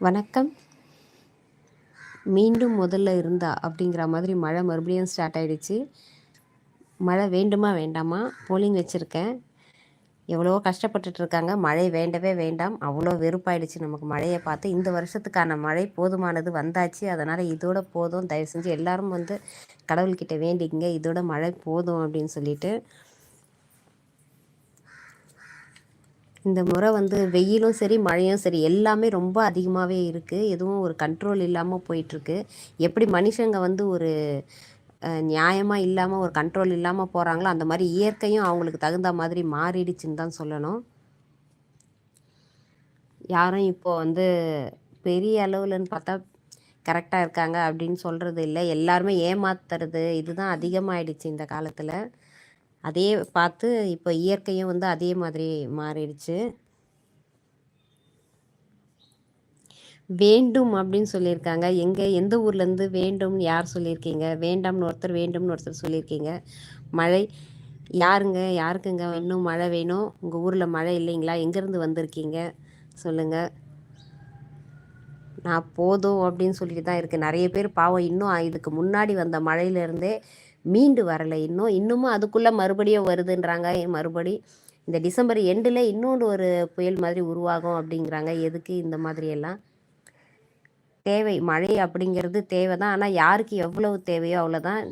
வணக்கம். மீண்டும் முதல்ல இருந்தா அப்படிங்கிற மாதிரி மழை மறுபடியும் ஸ்டார்ட் ஆகிடுச்சு மழை வேண்டுமா வேண்டாமா? போலிங் வச்சுருக்கேன். எவ்வளோ கஷ்டப்பட்டுட்டு இருக்காங்க. மழை வேண்டவே வேண்டாம். அவ்வளோ வெறுப்பாயிடுச்சு நமக்கு மழையை பார்த்து. இந்த வருஷத்துக்கான மழை போதுமானது வந்தாச்சு. அதனால் இதோட போதும். தயவு செஞ்சு எல்லாரும் வந்து கடவுள்கிட்ட வேண்டிக்கங்க. இதோட மழை போதும் அப்படின்னு சொல்லிட்டு இந்த முறை வந்து வெயிலும் சரி மழையும் சரி எல்லாமே ரொம்ப அதிகமாகவே இருக்குது எதுவும் ஒரு கண்ட்ரோல் இல்லாமல் போயிட்டுருக்கு. எப்படி மனுஷங்க வந்து ஒரு நியாயமாக இல்லாமல் ஒரு கண்ட்ரோல் இல்லாமல் போகிறாங்களோ அந்த மாதிரி இயற்கையும் அவங்களுக்கு தகுந்த மாதிரி மாறிடுச்சுன்னு தான் சொல்லணும். யாரும் இப்போ வந்து பெரிய அளவுலன்னு பார்த்தா கரெக்டாக இருக்காங்க அப்படின்னு சொல்கிறது இல்லை. எல்லாருமே ஏமாத்துறது இதுதான் அதிகமாகிடுச்சு இந்த காலத்தில். அதே பார்த்து இப்போ இயற்கையும் வந்து அதே மாதிரி மாறிடுச்சு. வேண்டும் அப்படின்னு சொல்லியிருக்காங்க. எங்கே எந்த ஊர்லேருந்து வேண்டும் யார் சொல்லியிருக்கீங்க? வேண்டாம்னு ஒருத்தர் வேண்டும்னு ஒருத்தர் சொல்லியிருக்கீங்க. மழை யாருங்க யாருக்குங்க இன்னும் மழை வேணும்? உங்கள் ஊரில் மழை இல்லைங்களா? எங்கேருந்து வந்திருக்கீங்க? சொல்லுங்கள் நான் போதும் அப்படின்னு சொல்லிட்டு தான் இருக்குது நிறைய பேர் பாவம் இன்னும் இதுக்கு முன்னாடி வந்த மழையிலேருந்தே மீண்டு வரலை. இன்னும் இன்னமும் அதுக்குள்ளே மறுபடியும் வருதுன்றாங்க. மறுபடி இந்த டிசம்பர் எண்டில் இன்னொன்று ஒரு புயல் மாதிரி உருவாகும் அப்படிங்கிறாங்க. எதுக்கு இந்த மாதிரியெல்லாம்? தேவை மழை அப்படிங்கிறது தேவை தான் ஆனால் யாருக்கு எவ்வளவு தேவையோ அவ்வளோதான்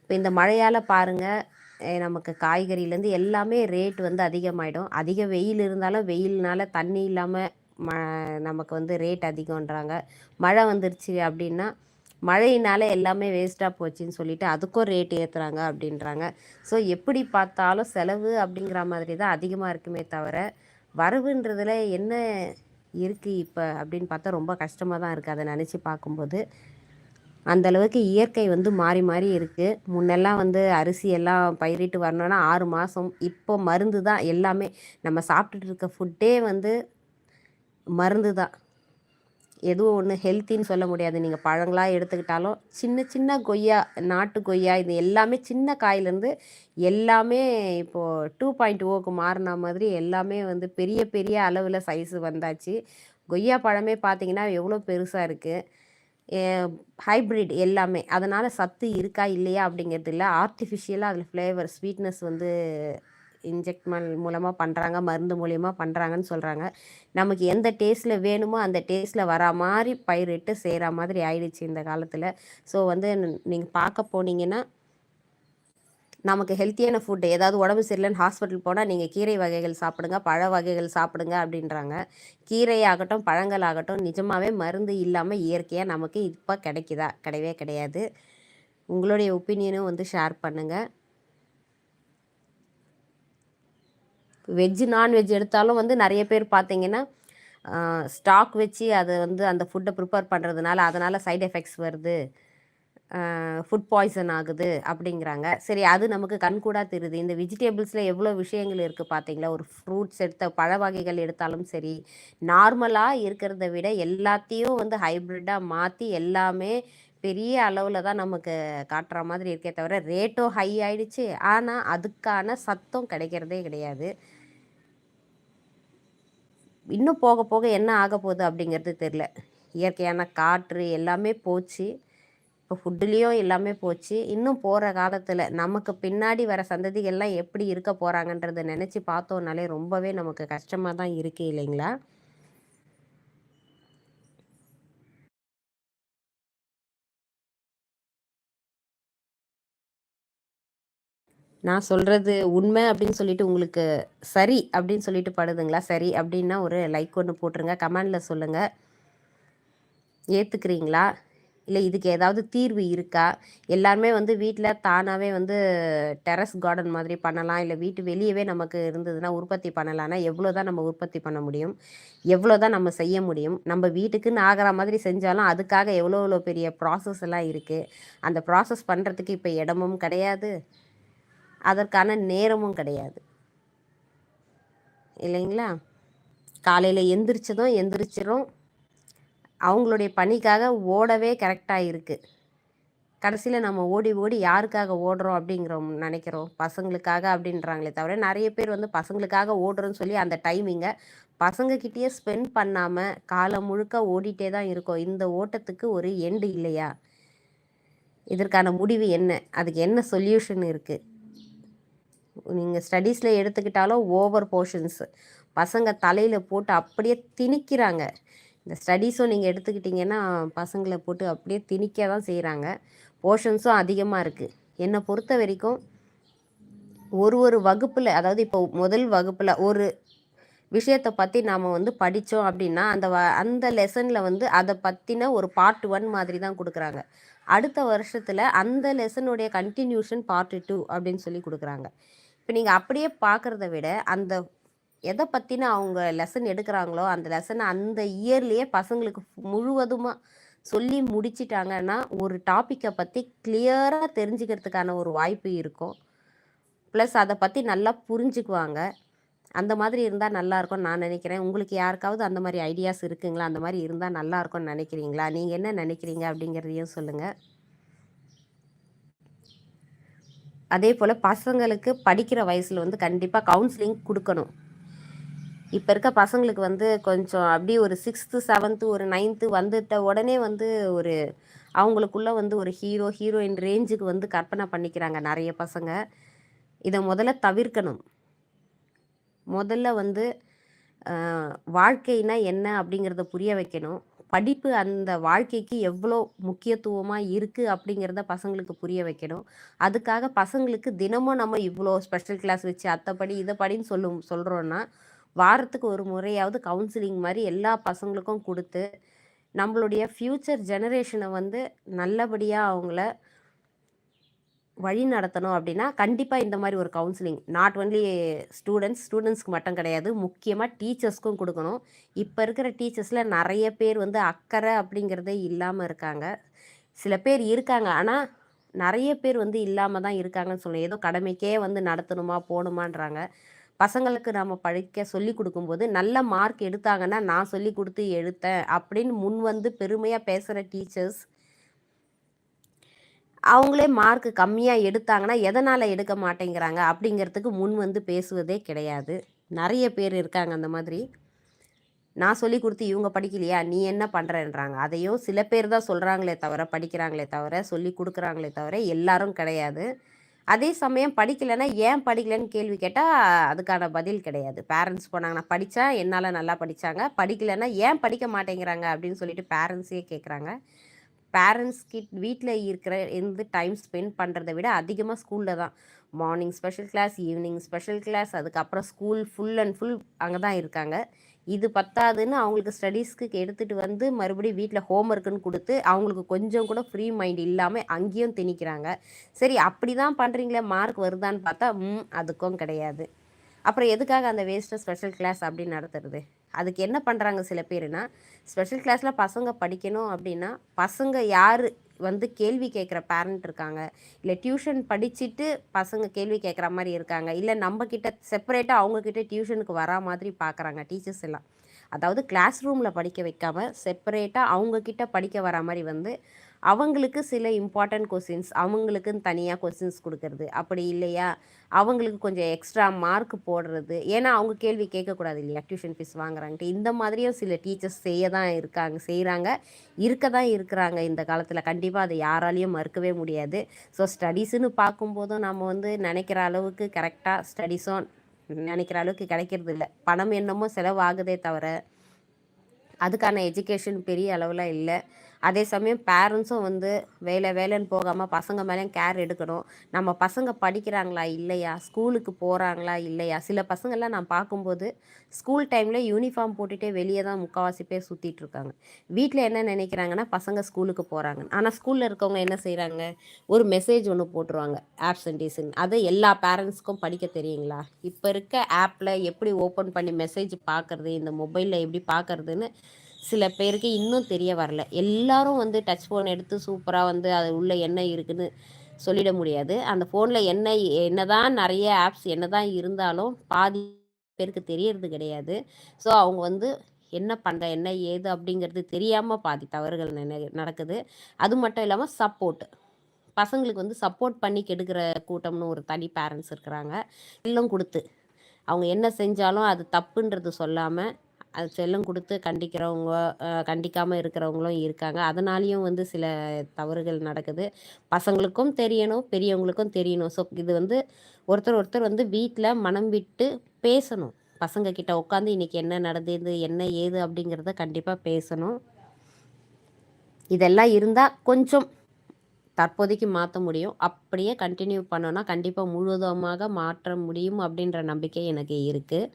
இப்போ இந்த மழையால் பாருங்கள் நமக்கு காய்கறிலேருந்து எல்லாமே ரேட் வந்து அதிகமாகிடும் அதிக வெயில் இருந்தாலும் வெயில்னால தண்ணி இல்லாமல் ம நமக்கு வந்து ரேட் அதிகன்றாங்க மழை வந்துருச்சு அப்படின்னா மழையினால எல்லாமே வேஸ்ட்டாக போச்சுன்னு சொல்லிட்டு அதுக்கும் ரேட் ஏற்றுறாங்க அப்படின்றாங்க. ஸோ எப்படி பார்த்தாலும் செலவு அப்படிங்கிற மாதிரி தான் அதிகமாக இருக்குமே தவிர வரவுன்றதில் என்ன இருக்குது இப்போ அப்படின்னு பார்த்தா ரொம்ப கஷ்டமாக தான் இருக்குது அதை நினச்சி பார்க்கும்போது அந்தளவுக்கு இயற்கை வந்து மாறி மாறி இருக்குது முன்னெல்லாம் வந்து அரிசி எல்லாம் பயிரிட்டு வரணுன்னா ஆறு மாதம் இப்போ மருந்து தான் எல்லாமே. நம்ம சாப்பிட்டுட்டு இருக்க ஃபுட்டே வந்து மருந்து தான் எதுவும் ஒன்று ஹெல்த்தின்னு சொல்ல முடியாது. நீங்கள் பழங்களாக எடுத்துக்கிட்டாலும் சின்ன சின்ன கொய்யா நாட்டு கொய்யா இது எல்லாமே சின்ன காயிலேருந்து எல்லாமே இப்போது டூ பாயிண்ட் ஓக்கு oh மாறின மாதிரி எல்லாமே வந்து பெரிய பெரிய அளவில் சைஸு வந்தாச்சு. கொய்யா பழமே பார்த்தீங்கன்னா எவ்வளோ பெருசாக இருக்குது ஹைப்ரிட் எல்லாமே. அதனால் சத்து இருக்கா இல்லையா அப்படிங்கிறது இல்லை. ஆர்டிஃபிஷியலாக அதில் ஃப்ளேவர் ஸ்வீட்னஸ் வந்து இன்ஜெக்ட் மூலமாக பண்ணுறாங்க மருந்து மூலியமாக பண்ணுறாங்கன்னு சொல்கிறாங்க நமக்கு எந்த டேஸ்ட்டில் வேணுமோ அந்த டேஸ்ட்டில் வரா மாதிரி பயிரிட்டு செய்கிற மாதிரி ஆயிடுச்சு இந்த காலத்தில். ஸோ வந்து நீங்கள் பார்க்க போனீங்கன்னா நமக்கு ஹெல்த்தியான ஃபுட்டு ஏதாவது உடம்பு சரியில்லைன்னு ஹாஸ்பிட்டல் போனால் நீங்கள் கீரை வகைகள் சாப்பிடுங்க பழ வகைகள் சாப்பிடுங்க அப்படின்றாங்க. கீரையாகட்டும் பழங்கள் ஆகட்டும் நிஜமாகவே மருந்து இல்லாமல் இயற்கையாக நமக்கு இப்போ கிடைக்குதா? கிடையவே கிடையாது. உங்களுடைய ஒப்பீனியனும் வந்து ஷேர் பண்ணுங்கள் வெஜ்ஜு நான்வெஜ் எடுத்தாலும் வந்து நிறைய பேர் பார்த்தீங்கன்னா ஸ்டாக் வச்சு அதை வந்து அந்த ஃபுட்டை ப்ரிப்பேர் பண்ணுறதுனால அதனால் சைட் எஃபெக்ட்ஸ் வருது. ஃபுட் பாய்சன் ஆகுது அப்படிங்கிறாங்க. சரி அது நமக்கு கண்கூடாக தெரியுது. இந்த வெஜிடேபிள்ஸில் எவ்வளோ விஷயங்கள் இருக்குது பார்த்தீங்களா? ஒரு ஃப்ரூட்ஸ் எடுத்த பழ வகைகள் எடுத்தாலும் சரி நார்மலாக இருக்கிறத விட எல்லாத்தையும் வந்து ஹைப்ரிட்டாக மாற்றி எல்லாமே பெரிய அளவில் தான் நமக்கு காட்டுற மாதிரி இருக்கே தவிர ரேட்டும் ஹை ஆயிடுச்சு. ஆனால் அதுக்கான சத்தம் கிடைக்கிறதே கிடையாது. இன்னும் போக போக என்ன ஆக போகுது அப்படிங்கிறது தெரில இயற்கையான காற்று எல்லாமே போச்சு. இப்போ ஃபுட்டுலேயும் எல்லாமே போச்சு. இன்னும் போகிற காலத்தில் நமக்கு பின்னாடி வர சந்ததிகள்லாம் எப்படி இருக்க போகிறாங்கன்றத நினச்சி பார்த்தோன்னாலே ரொம்பவே நமக்கு கஷ்டமாக தான் இருக்குது இல்லைங்களா? நான் சொல்கிறது உண்மை அப்படின்னு சொல்லிட்டு உங்களுக்கு சரி அப்படின்னு சொல்லிட்டு படுதுங்களா? சரி அப்படின்னா ஒரு லைக் ஒன்று போட்டுருங்க. கமெண்டில் சொல்லுங்கள் ஏற்றுக்கிறீங்களா இல்லை இதுக்கு ஏதாவது தீர்வு இருக்கா? எல்லாருமே வந்து வீட்டில் தானாகவே வந்து டெரஸ் கார்டன் மாதிரி பண்ணலாம். இல்லை வீட்டு வெளியவே நமக்கு இருந்ததுன்னா உற்பத்தி பண்ணலான்னா எவ்வளோ தான் நம்ம உற்பத்தி பண்ண முடியும்? எவ்வளோ தான் நம்ம செய்ய முடியும்? நம்ம வீட்டுக்குன்னு ஆகிற மாதிரி செஞ்சாலும் அதுக்காக எவ்வளோ எவ்வளோ பெரிய ப்ராசஸ் எல்லாம் இருக்குது அந்த ப்ராசஸ் பண்ணுறதுக்கு இப்போ இடமும் கிடையாது. அதற்கான நேரமும் கிடையாது. இல்லைங்களா? காலையில் எந்திரிச்சதும் எந்திரிச்சிடும் அவங்களுடைய பணிக்காக ஓடவே கரெக்டாக இருக்குது கடைசியில் நம்ம ஓடி ஓடி யாருக்காக ஓடுறோம் அப்படிங்கிறோம் நினைக்கிறோம். பசங்களுக்காக அப்படின்றாங்களே தவிர நிறைய பேர் வந்து பசங்களுக்காக ஓடுறோன்னு சொல்லி அந்த டைமிங்கை பசங்கக்கிட்டேயே ஸ்பெண்ட் பண்ணாமல் காலம் முழுக்க ஓடிட்டே தான் இருக்கோம். இந்த ஓட்டத்துக்கு ஒரு எண்டு இல்லையா? இதற்கான முடிவு என்ன? அதுக்கு என்ன சொல்யூஷன் இருக்குது நீங்கள் ஸ்டடீஸில் எடுத்துக்கிட்டாலும் ஓவர் போர்ஷன்ஸு பசங்க தலையில் போட்டு அப்படியே திணிக்கிறாங்க. இந்த ஸ்டடீஸும் நீங்கள் எடுத்துக்கிட்டிங்கன்னா பசங்களை போட்டு அப்படியே திணிக்க தான் செய்கிறாங்க போர்ஷன்ஸும் அதிகமாக இருக்குது என்னை பொறுத்த வரைக்கும் ஒரு ஒரு வகுப்பில் அதாவது இப்போ முதல் வகுப்பில் ஒரு விஷயத்தை பற்றி நாம் வந்து படித்தோம் அப்படின்னா அந்த வ அந்த லெசனில் வந்து அதை பற்றின ஒரு பார்ட் ஒன் மாதிரி தான் கொடுக்குறாங்க. அடுத்த வருஷத்தில் அந்த லெசனுடைய கண்டினியூஷன் பார்ட் டூ அப்படின்னு சொல்லி கொடுக்குறாங்க. இப்போ நீங்கள் அப்படியே பார்க்குறத விட அந்த எதை பற்றின அவங்க லெசன் எடுக்கிறாங்களோ அந்த லெசனை அந்த இயர்லேயே பசங்களுக்கு முழுவதுமாக சொல்லி முடிச்சிட்டாங்கன்னா ஒரு டாப்பிக்கை பற்றி கிளியராக தெரிஞ்சுக்கிறதுக்கான ஒரு வாய்ப்பு இருக்கும். ப்ளஸ் அதை பற்றி நல்லா புரிஞ்சுக்குவாங்க. அந்த மாதிரி இருந்தால் நல்லாயிருக்கும்னு நான் நினைக்கிறேன். உங்களுக்கு யாருக்காவது அந்த மாதிரி ஐடியாஸ் இருக்குங்களா? அந்த மாதிரி இருந்தால் நல்லாயிருக்கும்னு நினைக்கிறீங்களா? நீங்கள் என்ன நினைக்கிறீங்க அப்படிங்கிறதையும் சொல்லுங்கள் அதே போல் பசங்களுக்கு படிக்கிற வயசில் வந்து கண்டிப்பாக கவுன்சிலிங் கொடுக்கணும். இப்போ இருக்க பசங்களுக்கு வந்து கொஞ்சம் அப்படி ஒரு சிக்ஸ்த்து செவன்த்து ஒரு நைன்த்து வந்துட்ட உடனே வந்து ஒரு அவங்களுக்குள்ளே வந்து ஒரு ஹீரோ ஹீரோயின் ரேஞ்சுக்கு வந்து கற்பனை பண்ணிக்கிறாங்க நிறைய பசங்க. இதை முதல்ல தவிர்க்கணும். முதல்ல வந்து வாழ்க்கைனா என்ன அப்படிங்கிறத புரிய வைக்கணும். படிப்பு அந்த வாழ்க்கைக்கு எவ்வளோ முக்கியத்துவமாக இருக்குது அப்படிங்கிறத பசங்களுக்கு புரிய வைக்கணும். அதுக்காக பசங்களுக்கு தினமும் நம்ம இவ்வளோ ஸ்பெஷல் கிளாஸ் வச்சு அத்தைப்படி இதை படின்னு சொல்லும் சொல்கிறோன்னா வாரத்துக்கு ஒரு முறையாவது கவுன்சிலிங் மாதிரி எல்லா பசங்களுக்கும் கொடுத்து நம்மளுடைய ஃப்யூச்சர் ஜெனரேஷனை வந்து நல்லபடியாக அவங்கள வழி நடத்தணும் அப்படின்னா கண்டிப்பாக இந்த மாதிரி ஒரு கவுன்சிலிங் நாட் ஒன்லி ஸ்டூடெண்ட்ஸ் ஸ்டூடெண்ட்ஸ்க்கு மட்டும் கிடையாது முக்கியமாக டீச்சர்ஸ்க்கும் கொடுக்கணும். இப்போ இருக்கிற டீச்சர்ஸில் நிறைய பேர் வந்து அக்கறை அப்படிங்கிறதே இல்லாமல் இருக்காங்க. சில பேர் இருக்காங்க. ஆனால் நிறைய பேர் வந்து இல்லாமல் தான் இருக்காங்கன்னு சொல்லணும். ஏதோ கடமைக்கே வந்து நடத்தணுமா போகணுமான்றாங்க. பசங்களுக்கு நம்ம படிக்க சொல்லி கொடுக்கும்போது நல்ல மார்க் எடுத்தாங்கன்னா நான் சொல்லி கொடுத்து எடுத்தேன் அப்படின்னு முன் வந்து பெருமையாக பேசுகிற டீச்சர்ஸ் அவங்களே மார்க் கம்மியாக எடுத்தாங்கன்னா எதனால் எடுக்க மாட்டேங்கிறாங்க? அப்படிங்கிறதுக்கு முன் வந்து பேசுவதே கிடையாது. நிறைய பேர் இருக்காங்க அந்த மாதிரி. நான் சொல்லி கொடுத்து இவங்க படிக்கலையா? நீ என்ன பண்ணுறன்றாங்க அதையும் சில பேர் தான் சொல்கிறாங்களே தவிர படிக்கிறாங்களே தவிர சொல்லி கொடுக்குறாங்களே தவிர எல்லாரும் கிடையாது. அதே சமயம் படிக்கலைன்னா ஏன் படிக்கலைன்னு கேள்வி கேட்டால் அதுக்கான பதில் கிடையாது. பேரண்ட்ஸ் போனாங்கன்னா படித்தா என்னால் நல்லா படித்தாங்க படிக்கலைன்னா ஏன் படிக்க மாட்டேங்கிறாங்க? அப்படின்னு சொல்லிட்டு பேரண்ட்ஸே கேட்குறாங்க பேரண்ட்ஸ் கிட் வீட்டில் இருக்கிற இருந்து டைம் ஸ்பெண்ட் பண்ணுறத விட அதிகமாக ஸ்கூலில் தான். Morning special class evening special class அதுக்கப்புறம் ஸ்கூல் ஃபுல் அண்ட் ஃபுல் அங்கே தான் இருக்காங்க. இது பத்தாதுன்னு அவங்களுக்கு ஸ்டடீஸ்க்கு எடுத்துகிட்டு வந்து மறுபடியும் வீட்டில் ஹோம் ஒர்க்குன்னு கொடுத்து அவங்களுக்கு கொஞ்சம் கூட ஃப்ரீ மைண்ட் இல்லாமல் அங்கேயும் திணிக்கிறாங்க. சரி அப்படி தான் பண்ணுறீங்களே மார்க் வருதான்னு பார்த்தா ம் அதுக்கும் கிடையாது. அப்புறம் எதுக்காக அந்த வேஸ்ட்டை ஸ்பெஷல் கிளாஸ் அப்படின்னு நடத்துறது? அதுக்கு என்ன பண்ணுறாங்க சில பேருனா ஸ்பெஷல் கிளாஸில் பசங்க படிக்கணும் அப்படின்னா பசங்க யார் வந்து கேள்வி கேட்குற பேரண்ட் இருக்காங்க இல்லை டியூஷன் படிச்சுட்டு பசங்க கேள்வி கேட்குற மாதிரி இருக்காங்க இல்லை நம்மக்கிட்ட செப்பரேட்டாக அவங்கக்கிட்ட டியூஷனுக்கு வரா மாதிரி பார்க்குறாங்க டீச்சர்ஸ் எல்லாம். அதாவது கிளாஸ் ரூமில் படிக்க வைக்காமல் செப்பரேட்டாக அவங்கக்கிட்ட படிக்க வர மாதிரி வந்து அவங்களுக்கு சில இம்பார்ட்டண்ட் கொஸ்டின்ஸ் அவங்களுக்குன்னு தனியாக கொஸ்டின்ஸ் கொடுக்கறது. அப்படி இல்லையா? அவங்களுக்கு கொஞ்சம் எக்ஸ்ட்ரா மார்க் போடுறது. ஏன்னா அவங்க கேள்வி கேட்கக்கூடாது இல்லையா? டியூஷன் ஃபீஸ் வாங்குறாங்கட்டு இந்த மாதிரியும் சில டீச்சர்ஸ் செய்ய தான் இருக்காங்க செய்கிறாங்க இருக்க தான் இருக்கிறாங்க இந்த காலத்தில். கண்டிப்பாக அதை யாராலையும் மறுக்கவே முடியாது. ஸோ ஸ்டடீஸுன்னு பார்க்கும்போதும் நம்ம வந்து நினைக்கிற அளவுக்கு கரெக்டாக ஸ்டடீஸும் நினைக்கிற அளவுக்கு கிடைக்கிறது இல்லை பணம் என்னமோ செலவாகுதே தவிர அதுக்கான எஜுகேஷன் பெரிய அளவில் இல்லை. அதே சமயம் பேரண்ட்ஸும் வந்து வேலை வேலைன்னு போகாமல் பசங்க மேலேயும் கேர் எடுக்கணும். நம்ம பசங்க படிக்கிறாங்களா இல்லையா? ஸ்கூலுக்கு போகிறாங்களா இல்லையா? சில பசங்கள்லாம் நான் பார்க்கும்போது ஸ்கூல் டைமில் யூனிஃபார்ம் போட்டுகிட்டே வெளியே தான் முக்கால்வாசி பேர் சுற்றிட்டு இருக்காங்க. வீட்டில் என்ன நினைக்கிறாங்கன்னா பசங்க ஸ்கூலுக்கு போகிறாங்க ஆனால் ஸ்கூலில் இருக்கவங்க என்ன செய்கிறாங்க ஒரு மெசேஜ் ஒன்று போட்டுருவாங்க ஆப்சன்டேஸ்ன்னு அது எல்லா பேரண்ட்ஸ்க்கும் படிக்க தெரியுங்களா? இப்போ இருக்க ஆப்பில் எப்படி ஓப்பன் பண்ணி மெசேஜ் பார்க்குறது இந்த மொபைலில் எப்படி பார்க்குறதுன்னு சில பேருக்கு இன்னும் தெரிய வரல. எல்லாரும் வந்து டச் ஃபோன் எடுத்து சூப்பராக வந்து அது உள்ளே என்ன இருக்குதுன்னு சொல்லிட முடியாது. அந்த ஃபோனில் என்ன என்ன தான் நிறைய ஆப்ஸ் என்ன தான் இருந்தாலும் பாதி பேருக்கு தெரியறது கிடையாது. ஸோ அவங்க வந்து என்ன பண்ணுற என்ன ஏது அப்படிங்கிறது தெரியாமல் பாதி தவறுகள் நடக்குது. அது மட்டும் இல்லாமல் சப்போர்ட் பசங்களுக்கு வந்து சப்போர்ட் பண்ணி கெடுக்கிற கூட்டம்னு ஒரு தனி பேரண்ட்ஸ் இருக்கிறாங்க. செல்லம் கொடுத்து. அவங்க என்ன செஞ்சாலும் அது தப்புன்றது சொல்லாமல் அது செல்லம் கொடுத்து கண்டிக்கிறவங்க கண்டிக்காமல் இருக்கிறவங்களும் இருக்காங்க. அதனாலேயும் வந்து சில தவறுகள் நடக்குது. பசங்களுக்கும் தெரியணும் பெரியவங்களுக்கும் தெரியணும். ஸோ இது வந்து ஒருத்தர் ஒருத்தர் வந்து வீட்டில் மனம் விட்டு பேசணும். பசங்க கிட்ட உட்காந்து இன்றைக்கி என்ன நடந்தது என்ன ஏது அப்படிங்கிறத கண்டிப்பாக பேசணும். இதெல்லாம் இருந்தால் கொஞ்சம் தற்போதைக்கு மாற்ற முடியும். அப்படியே கண்டினியூ பண்ணோன்னா கண்டிப்பாக முழுவதுமாக மாற்ற முடியும் அப்படின்ற நம்பிக்கை எனக்கு இருக்குது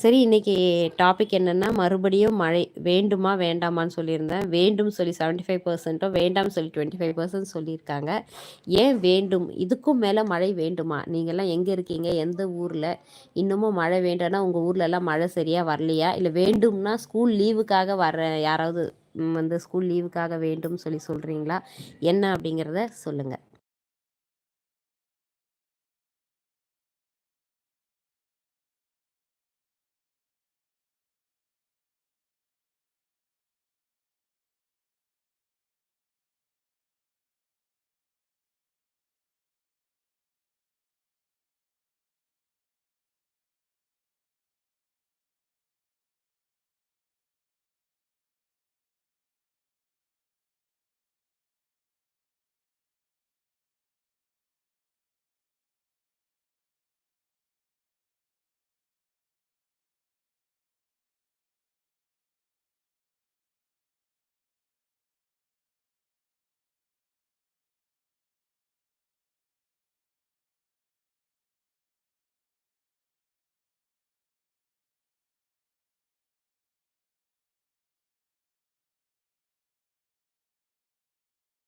சரி இன்றைக்கி டாபிக் என்னென்னா மறுபடியும் மழை வேண்டுமா வேண்டாமான்னு சொல்லியிருந்தேன். வேண்டும் சொல்லி செவன்ட்டி ஃபைவ் பர்சன்ட்டோ வேண்டாம் சொல்லி டுவெண்ட்டி ஃபைவ் பர்சன்ட் சொல்லியிருக்காங்க. ஏன் வேண்டும்? இதுக்கும் மேலே மழை வேண்டுமா? நீங்கள்லாம் எங்கே இருக்கீங்க? எந்த ஊரில்? இன்னமும் மழை வேண்டும்னா உங்கள் ஊர்லெல்லாம் மழை சரியாக வரலையா? இல்லை வேண்டும்னா ஸ்கூல் லீவுக்காக வர யாராவது வந்து ஸ்கூல் லீவுக்காக வேண்டும் சொல்லி சொல்கிறீங்களா என்ன அப்படிங்கிறத சொல்லுங்கள்